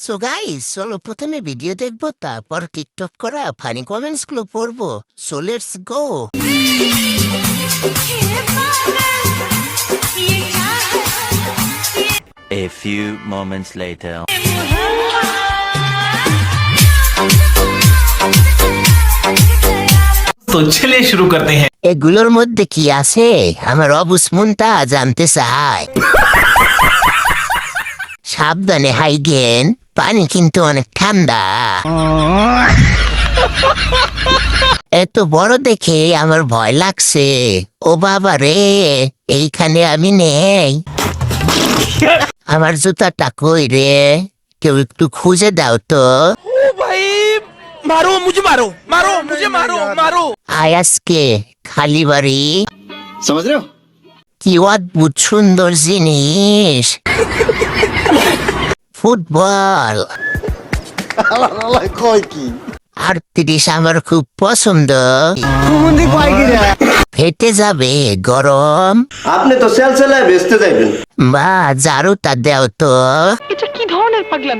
So guys চলো প্রথমে video দেখব তারপর টিকটক করা ফানি কমেন্টসগুলো পড়ব so let's go A few moments later. তো চলে শুরু করতে হ্যাঁ এগুলোর মধ্যে কি আছে? আমার অবুসমুনটা জানতে চায় সাবধানে হাইগেন পানি কিন্তু অনেক ঠান্ডা। এত বড় দেখে আমার ভয় লাগছে। ও বাবা রে এইখানে আমি নেই। আমার জুতাটা কই রে? কেউ একটু খুঁজে দাও তো। খালি বাড়ি। কি অদ্ভুত সুন্দর জিনিস। ফুটবল। কয় কি আর তিরিশ আমার খুব পছন্দ। ফেটে যাবে গরম। আপনি তো সেল সেলায় বেচতে যাইবেন। বা ঝাড়ুটা দেও তো। এটা কি ধরনের পাগলামি?